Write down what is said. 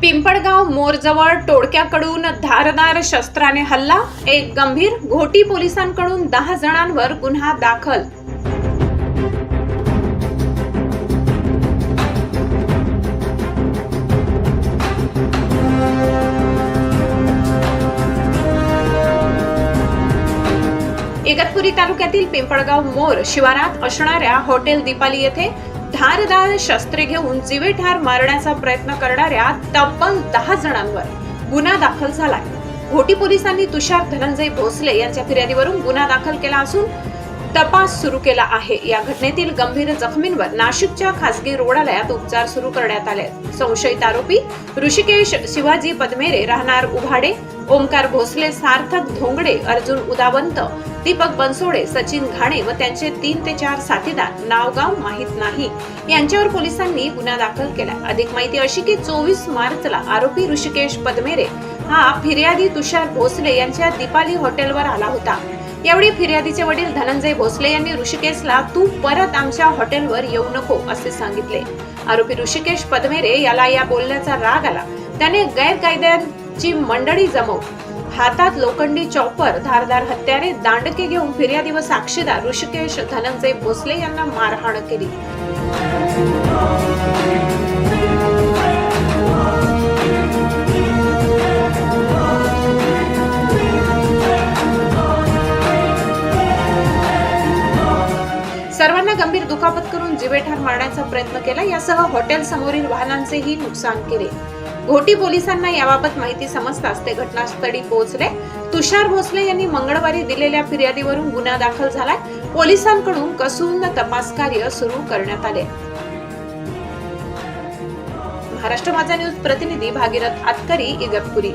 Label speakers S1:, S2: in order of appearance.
S1: पिंपळगाव मोरजवळ टोळक्याकडून धारदार शस्त्राने हल्ला. एक गंभीर घोटी पोलिसांकडून दहा जणांवर गुन्हा दाखल. इगतपुरी तालुक्यातील पिंपळगाव मोर शिवारात असणाऱ्या हॉटेल दीपाली येथे धारदार शस्त्रे घेऊन जीवे ठार मारण्याचा प्रयत्न करणाऱ्या तब्बल दहा जणांवर गुन्हा दाखल झालाय. घोटी पोलिसांनी तुषार धनंजय भोसले यांच्या फिर्यादीवरून गुन्हा दाखल केला असून तपास सुरू केला आहे. या घटनेतील गंभीर जखमींवर नाशिकच्या खासगी रुग्णालयात उपचार सुरू करण्यात आले. संशयित आरोपी ऋषिकेश शिवाजी पदमेरे राहणार उभाडे ओमकार भोसले सार्थक धोंगडे अर्जुन उदावंत दीपक बनसोडे सचिन घाणे व त्यांचे तीन ते चार साथीदार नावगाव माहीत नाही. यांच्यावर पोलिसांनी गुन्हा दाखल केला. अधिक माहिती अशी की चोवीस मार्चला आरोपी ऋषिकेश पदमेरे हा फिर्यादी तुषार भोसले यांच्या दीपाली हॉटेलवर आला होता. यावेळी फिर्यादीचे वडील धनंजय भोसले यांनी ऋषिकेशला तू परत आमच्या हॉटेलवर येऊ नको असे सांगितले. आरोपी ऋषिकेश पद्मेरे याला या बोलण्याचा राग आला. त्याने गैरकायद्यांची मंडळी जमवून हातात लोखंडी चॉपर धारदार हत्यारे दांडके घेऊन फिर्यादी व साक्षीदार ऋषिकेश धनंजय भोसले यांना मारहाण केली. सर्वांना गंभीर दुखापत करून जिवेठार मारण्याचा प्रयत्न केला. यासह हॉटेल समोरील वाहनांचेही नुकसान केले. घोटी पोलिसांना याबाबत माहिती समजताच ते घटनास्थळी पोहोचले. तुषार भोसले यांनी मंगळवारी दिलेल्या फिर्यादीवरून गुन्हा दाखल झालाय. पोलिसांकडून कसून तपास कार्य सुरू करण्यात आले. महाराष्ट्र माझा न्यूज प्रतिनिधी भागीरथ आतकरी इगतपुरी.